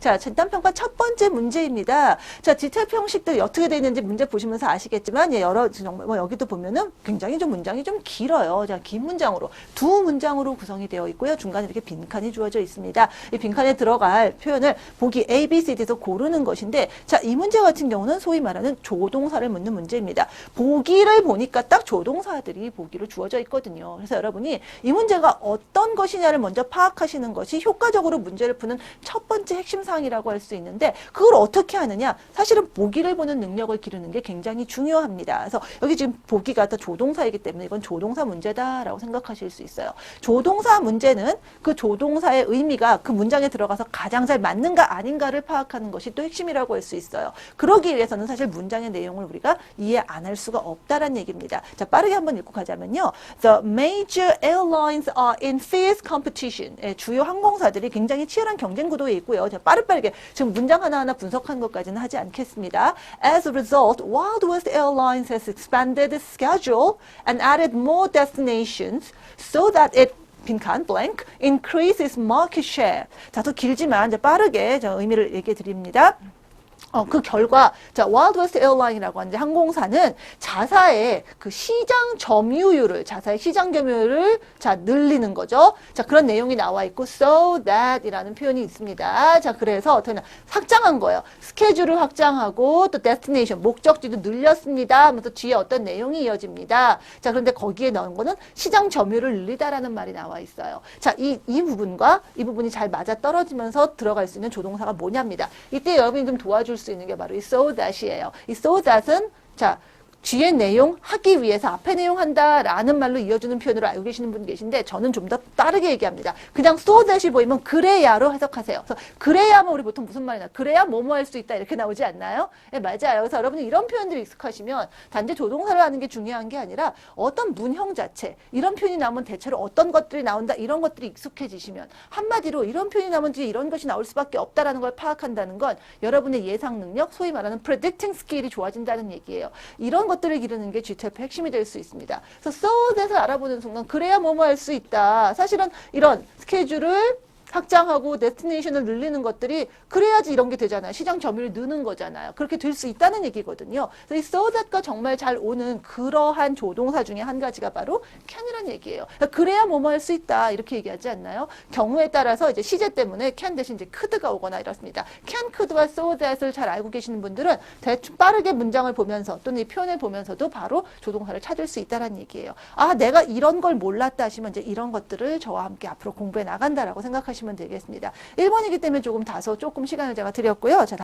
자, 진단평가 첫 번째 문제입니다. 자, 디테일프 형식들 어떻게 되어 있는지 문제 보시면서 아시겠지만, 예, 여러, 정말, 뭐 여기도 보면은 굉장히 좀 문장이 좀 길어요. 자, 긴 문장으로. 두 문장으로 구성이 되어 있고요. 중간에 이렇게 빈칸이 주어져 있습니다. 이 빈칸에 들어갈 표현을 보기 A, B, C, D에서 고르는 것인데, 자, 이 문제 같은 경우는 소위 말하는 조동사를 묻는 문제입니다. 보기를 보니까 딱 조동사들이 보기로 주어져 있거든요. 그래서 여러분이 이 문제가 어떤 것이냐를 먼저 파악하시는 것이 효과적으로 문제를 푸는 첫 번째 핵심 사항이라고 할 수 있는데 그걸 어떻게 하느냐? 사실은 보기를 보는 능력을 기르는 게 굉장히 중요합니다. 그래서 여기 지금 보기가 다 조동사이기 때문에 이건 조동사 문제다라고 생각하실 수 있어요. 조동사 문제는 그 조동사의 의미가 그 문장에 들어가서 가장 잘 맞는가 아닌가를 파악하는 것이 또 핵심이라고 할 수 있어요. 그러기 위해서는 사실 문장의 내용을 우리가 이해 안 할 수가 없다라는 얘기입니다. 자, 빠르게 한번 읽고 가자면요. The major airlines are in fierce competition. 예, 주요 항공사들이 굉장히 치열한 경쟁 구도에 있고요. 자, 빠르 빠르게 지금 문장 하나하나 분석한 것까지는 하지 않겠습니다. As a result, Wild West Airlines has expanded its schedule and added more destinations so that it 빈칸 blank increase its market share. 자, 더 길지만 이제 빠르게 저 의미를 얘기해 드립니다. 어, 그 결과, 자, 와일드 웨스트 에어라인이라고 하는 이제 항공사는 자사의 그 시장 점유율을, 자사의 시장 점유율을 자, 늘리는 거죠. 자, 그런 내용이 나와 있고, so that 이라는 표현이 있습니다. 자, 그래서 어떻게 냐 확장한 거예요. 스케줄을 확장하고, 또 destination, 목적지도 늘렸습니다. 하면서 뒤에 어떤 내용이 이어집니다. 자, 그런데 거기에 넣은 거는 시장 점유율을 늘리다라는 말이 나와 있어요. 자, 이, 이 부분과 이 부분이 잘 맞아 떨어지면서 들어갈 수 있는 조동사가 뭐냐입니다. 이때 여러분이 좀 도와줄 수 있는 게 바로 이 so that이에요. 이 so that은 자 뒤에 내용 하기 위해서 앞에 내용 한다라는 말로 이어주는 표현으로 알고 계시는 분 계신데 저는 좀더 빠르게 얘기합니다. 그냥 so that이 보이면 그래야로 해석하세요. 그래서 그래야면 우리 보통 무슨 말이나 그래야 뭐뭐 할 수 있다 이렇게 나오지 않나요? 예, 맞아요. 그래서 여러분이 이런 표현들이 익숙하시면 단지 조동사를 하는 게 중요한 게 아니라 어떤 문형 자체 이런 표현이 나오면 대체로 어떤 것들이 나온다 이런 것들이 익숙해지시면 한마디로 이런 표현이 나오면 뒤에 이런 것이 나올 수밖에 없다라는 걸 파악한다는 건 여러분의 예상 능력 소위 말하는 predicting skill이 좋아진다는 얘기예요. 이런 것들을 기르는 게 GTF 핵심이 될 수 있습니다. 그래서 that을 알아보는 순간 그래야 뭐뭐 할 수 있다. 사실은 이런 스케줄을 확장하고 데스티네이션을 늘리는 것들이 그래야지 이런 게 되잖아요. 시장 점유율이 느는 거잖아요. 그렇게 될 수 있다는 얘기거든요. 그래서 이 that과 정말 잘 오는 그러한 조동사 중에 한 가지가 바로 can이라는 얘기예요. 그러니까 그래야 뭐뭐 할 수 있다. 이렇게 얘기하지 않나요? 경우에 따라서 이제 시제 때문에 can 대신 이제 could가 오거나 이렇습니다. could와 so that을 잘 알고 계시는 분들은 대충 빠르게 문장을 보면서 또는 이 표현을 보면서도 바로 조동사를 찾을 수 있다는 얘기예요. 아, 내가 이런 걸 몰랐다 하시면 이제 이런 것들을 저와 함께 앞으로 공부해 나간다라고 생각하시면 되겠습니다. 1번이기 때문에 조금 다소 조금 시간을 제가 드렸고요. 자,